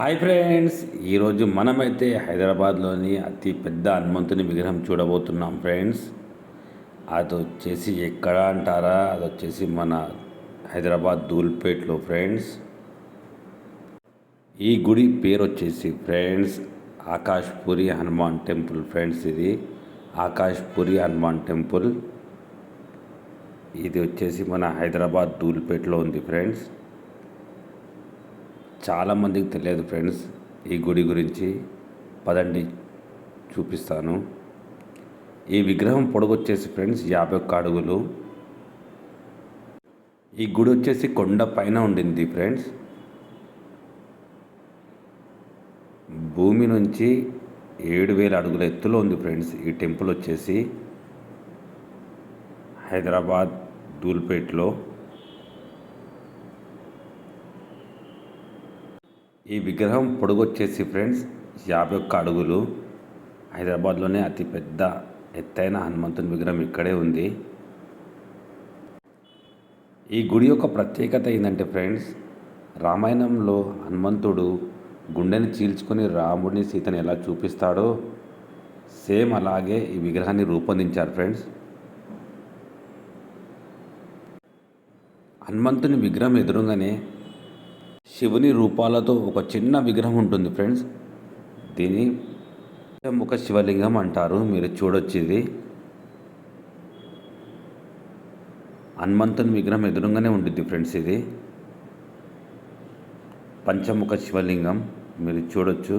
Hi friends ఈరోజు మనమైతే హైదరాబాద్లోని అతి పెద్ద హనుమంతుని విగ్రహం చూడబోతున్నాం ఫ్రెండ్స్. అది వచ్చేసి ఎక్కడ అంటారా? అది వచ్చేసి మన హైదరాబాద్ ధూల్పేట్లో ఫ్రెండ్స్. ఈ గుడి పేరు వచ్చేసి friends Akashpuri Hanuman temple friends ఇది. ఆకాష్పురి హనుమాన్ టెంపుల్. ఇది వచ్చేసి మన హైదరాబాద్ ధూల్పేట్లో ఉంది ఫ్రెండ్స్. చాలామందికి తెలియదు ఫ్రెండ్స్. ఈ గుడి గురించి పదండి చూపిస్తాను. ఈ విగ్రహం పొడగొచ్చేసి ఫ్రెండ్స్ యాభై ఒక్క అడుగులు. ఈ గుడి వచ్చేసి కొండ పైన ఉండింది ఫ్రెండ్స్. భూమి నుంచి ఏడు వేల అడుగుల ఎత్తులో ఉంది ఫ్రెండ్స్ ఈ టెంపుల్ వచ్చేసి. హైదరాబాద్ దూల్పేట్లో ఈ విగ్రహం పొడుగొచ్చేసి ఫ్రెండ్స్ యాభై ఒక్క అడుగులు. హైదరాబాద్లోనే అతి పెద్ద ఎత్తైన హనుమంతుని విగ్రహం ఇక్కడే ఉంది. ఈ గుడి యొక్క ప్రత్యేకత ఏంటంటే ఫ్రెండ్స్ రామాయణంలో హనుమంతుడు గుండెని చీల్చుకొని రాముడిని సీతని ఎలా చూపిస్తాడో సేమ్ అలాగే ఈ విగ్రహాన్ని రూపొందించారు ఫ్రెండ్స్. హనుమంతుని విగ్రహం ఎదురుగానే శివుని రూపాలతో ఒక చిన్న విగ్రహం ఉంటుంది ఫ్రెండ్స్. దీని ముఖ శివలింగం అంటారు. మీరు చూడొచ్చు ఇది హనుమంతుని విగ్రహం ఎదురుగానే ఉంటుంది ఫ్రెండ్స్ ఇది. పంచముఖ శివలింగం మీరు చూడొచ్చు.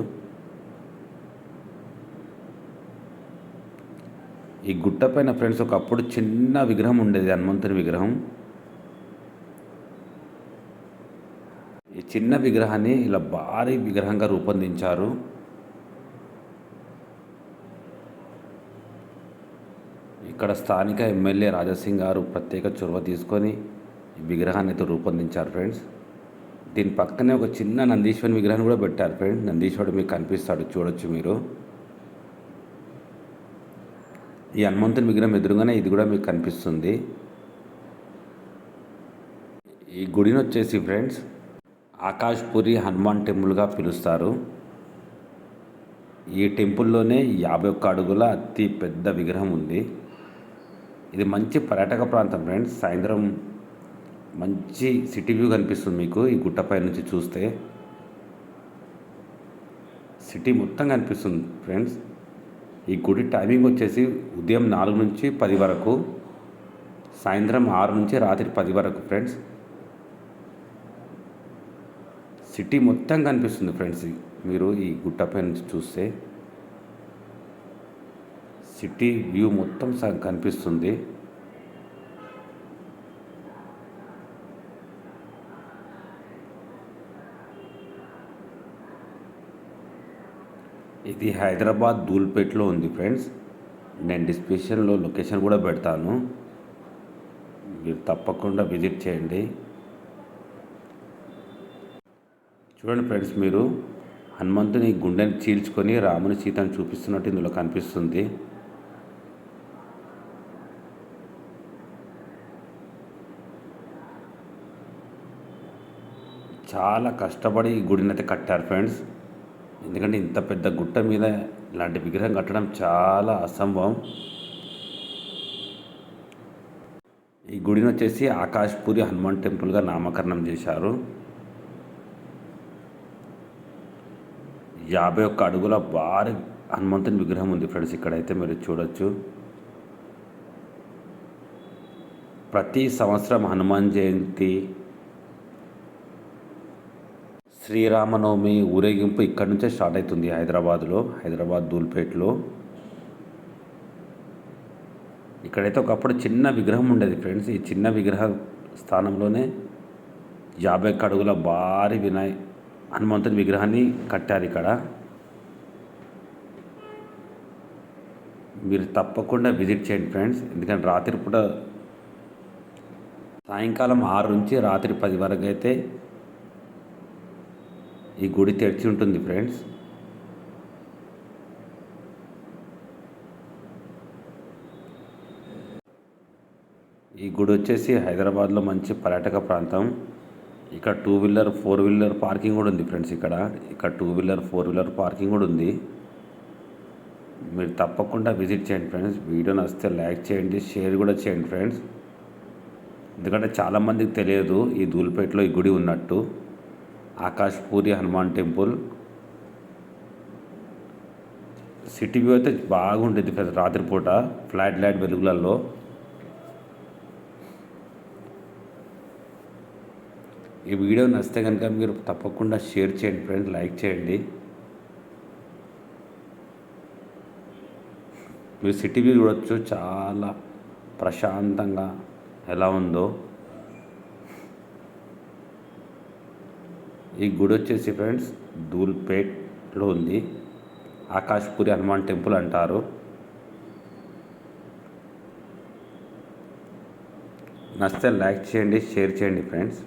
ఈ గుట్ట పైన ఫ్రెండ్స్ ఒకప్పుడు చిన్న విగ్రహం ఉండేది హనుమంతుని విగ్రహం. చిన్న విగ్రహాన్ని ఇలా భారీ విగ్రహంగా రూపొందించారు. ఇక్కడ స్థానిక ఎమ్మెల్యే రాజాసింగ్ గారు ప్రత్యేక చొరవ తీసుకొని ఈ విగ్రహాన్ని అయితే రూపొందించారు ఫ్రెండ్స్. దీని పక్కనే ఒక చిన్న నందీశ్వరుని విగ్రహాన్ని కూడా పెట్టారు ఫ్రెండ్స్. నందీశ్వరుడు మీకు కనిపిస్తాడు చూడొచ్చు మీరు. ఈ హనుమంతుని విగ్రహం ఎదురుగానే ఇది కూడా మీకు కనిపిస్తుంది. ఈ గుడిని వచ్చేసి ఫ్రెండ్స్ ఆకాష్పురి హనుమాన్ టెంపుల్గా పిలుస్తారు. ఈ టెంపుల్లోనే యాభై ఒక్క అడుగుల అతి పెద్ద విగ్రహం ఉంది. ఇది మంచి పర్యాటక ప్రాంతం ఫ్రెండ్స్. సాయంత్రం మంచి సిటీ వ్యూ కనిపిస్తుంది మీకు ఈ గుట్టపై నుంచి చూస్తే. సిటీ మొత్తం కనిపిస్తుంది ఫ్రెండ్స్. ఈ గుడి టైమింగ్ వచ్చేసి ఉదయం నాలుగు నుంచి పది వరకు సాయంత్రం ఆరు నుంచి రాత్రి పది వరకు ఫ్రెండ్స్. సిటీ మొత్తం కనిపిస్తుంది ఫ్రెండ్స్. మీరు ఈ గుట్టపై నుంచి చూస్తే సిటీ వ్యూ మొత్తం కనిపిస్తుంది. ఇది హైదరాబాద్ దూల్పేట్లో ఉంది ఫ్రెండ్స్. నేను డిస్క్రిప్షన్లో లొకేషన్ కూడా పెడతాను. మీరు తప్పకుండా విజిట్ చేయండి. చూడండి ఫ్రెండ్స్ మీరు హనుమంతుని గుండెని చీల్చుకొని రాముని సీతను చూపిస్తున్నట్టు ఇందులో కనిపిస్తుంది. చాలా కష్టపడి ఈ గుడిని అయితే కట్టారు ఫ్రెండ్స్. ఎందుకంటే ఇంత పెద్ద గుట్ట మీద ఇలాంటి విగ్రహం కట్టడం చాలా అసంభవం. ఈ గుడిని వచ్చేసి ఆకాశపూరి హనుమాన్ టెంపుల్గా నామకరణం చేశారు. యాభై ఒక్క అడుగుల భారీ హనుమంతుని విగ్రహం ఉంది ఫ్రెండ్స్. ఇక్కడైతే మీరు చూడొచ్చు. ప్రతి సంవత్సరం హనుమాన్ జయంతి శ్రీరామనవమి ఊరేగింపు ఇక్కడ నుంచే స్టార్ట్ అవుతుంది హైదరాబాద్లో హైదరాబాద్ దూల్పేట్లో ఇక్కడైతే ఒకప్పుడు చిన్న విగ్రహం ఉండేది ఫ్రెండ్స్. ఈ చిన్న విగ్రహ స్థానంలోనే యాభై అడుగుల భారీ వినాయ్ హనుమంతుని విగ్రహాన్ని కట్టారు ఇక్కడ. మీరు తప్పకుండా విజిట్ చేయండి ఫ్రెండ్స్. ఎందుకంటే రాత్రి పూట సాయంకాలం ఆరు నుంచి రాత్రి పది వరకు అయితే ఈ గుడి తెరిచి ఉంటుంది ఫ్రెండ్స్. ఈ గుడి వచ్చేసి హైదరాబాద్లో మంచి పర్యాటక ప్రాంతం. ఇక్కడ two wheeler four wheeler parking కూడా ఉంది ఫ్రెండ్స్ ఇక్కడ. ఇక్కడ two wheeler four wheeler parking కూడా ఉంది. మీరు తప్పకుండా విజిట్ చేయండి ఫ్రెండ్స్ వీడియో నచ్చితే లైక్ చేయండి షేర్ కూడా చేయండి ఫ్రెండ్స్ ఎందుకంటే చాలామందికి తెలియదు ఈ ధూల్పేటలో ఈ గుడి ఉన్నట్టు. Akash Puri Hanuman temple. City view అయితే బాగుంటుంది ఫ్రెండ్స్ రాత్రిపూట. ఫ్లాట్ లైట్ వెలుగులలో. ఈ వీడియో నచ్చితే కనుక మీరు తప్పకుండా షేర్ చేయండి ఫ్రెండ్స్ లైక్ చేయండి. మీరు సిటీ వ్యూ చూడొచ్చు చాలా ప్రశాంతంగా ఎలా ఉందో. ఈ గుడి వచ్చేసి ఫ్రెండ్స్ ధూల్పేట్లో ఉంది. ఆకాశపురి హనుమాన్ టెంపుల్ అంటారు. నచ్చితే లైక్ చేయండి షేర్ చేయండి ఫ్రెండ్స్.